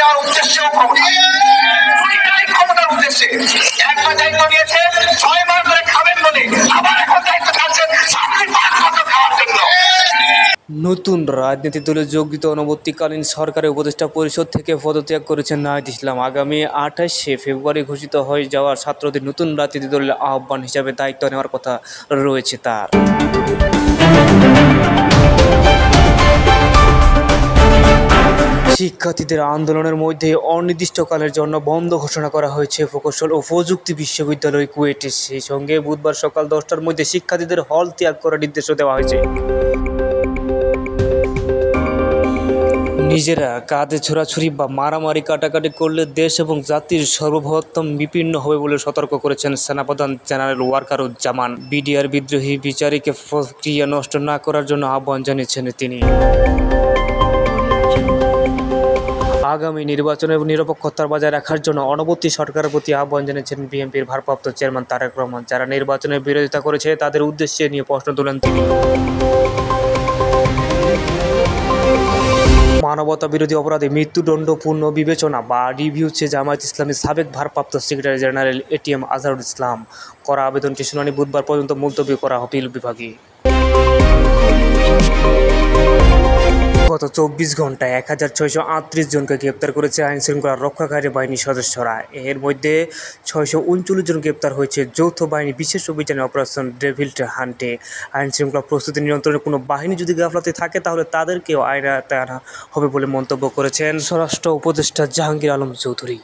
দেওয়ার উদ্দেশ্য ক্ষমতার উদ্দেশ্যে। একবার দায়িত্ব নিয়েছে, ছয় মাস ধরে খাবেন বলে। আবার এখন দায়িত্ব পাঁচ বছর খাওয়ার জন্য। নতুন রাজনীতি দলে যোগ দিতে অনুবর্তীকালীন সরকারের উপদেষ্টা পরিষদ থেকে পদত্যাগ করেছেন নাহিদ ইসলাম। আগামী আঠাশে ফেব্রুয়ারি ঘোষিত হয়ে যাওয়ার ছাত্রদের নতুন রাজনীতি দলের আহ্বান হিসাবে দায়িত্ব নেওয়ার কথা রয়েছে তার। শিক্ষার্থীদের আন্দোলনের মধ্যে অনির্দিষ্টকালের জন্য বন্ধ ঘোষণা করা হয়েছে প্রকৌশল ও প্রযুক্তি বিশ্ববিদ্যালয় কুয়েটে সেই সঙ্গে বুধবার সকাল দশটার মধ্যে শিক্ষার্থীদের হল ত্যাগ করার নির্দেশও দেওয়া হয়েছে। নিজেরা কাঁধে ছোড়াছুরি বা মারামারি কাটাকাটি করলে দেশ এবং জাতির সর্ববৃহত্তম বিপন্ন হবে বলে সতর্ক করেছেন সেনাপ্রধান জেনারেল ওয়াকারুজ্জামান বিডিআর বিদ্রোহী বিচারিকে প্রক্রিয়া নষ্ট না করার জন্য আহ্বান জানিয়েছেন তিনি। আগামী নির্বাচনে নিরপেক্ষতার বজায় রাখার জন্য অনবর্তী সরকারের প্রতি আহ্বান জানিয়েছেন বিএনপির ভারপ্রাপ্ত চেয়ারম্যান তারেক রহমান। যারা নির্বাচনের বিরোধিতা করেছে, তাদের উদ্দেশ্যে নিয়ে প্রশ্ন তোলেন তিনি। মানবতা বিরোধী অপরাধে মৃত্যুদণ্ডপূর্ণ বিবেচনা বা রিভিউ চেয়ে জামায়াত ইসলামীর সাবেক ভারপ্রাপ্ত secretary general ATM Azharul Islam. করা আবেদনটি শুনানি বুধবার পর্যন্ত মুলতবি করা আপিল বিভাগে গত চব্বিশ ঘন্টায় এক হাজার ছয়শো আটত্রিশ জনকে গ্রেপ্তার করেছে আইন শৃঙ্খলা রক্ষাকারী বাহিনীর সদস্যরা। এর মধ্যে ছয়শো উনচল্লিশ জন গ্রেপ্তার হয়েছে যৌথ বাহিনী বিশেষ অভিযানে অপারেশন ডেভিল্ট হান্টে। আইন শৃঙ্খলা প্রস্তুতি নিয়ন্ত্রণে কোনো বাহিনী যদি গাফলাতে থাকে, তাহলে তাদেরকেও আইন আনা হবে বলে মন্তব্য করেছেন স্বরাষ্ট্র উপদেষ্টা জাহাঙ্গীর আলম চৌধুরী।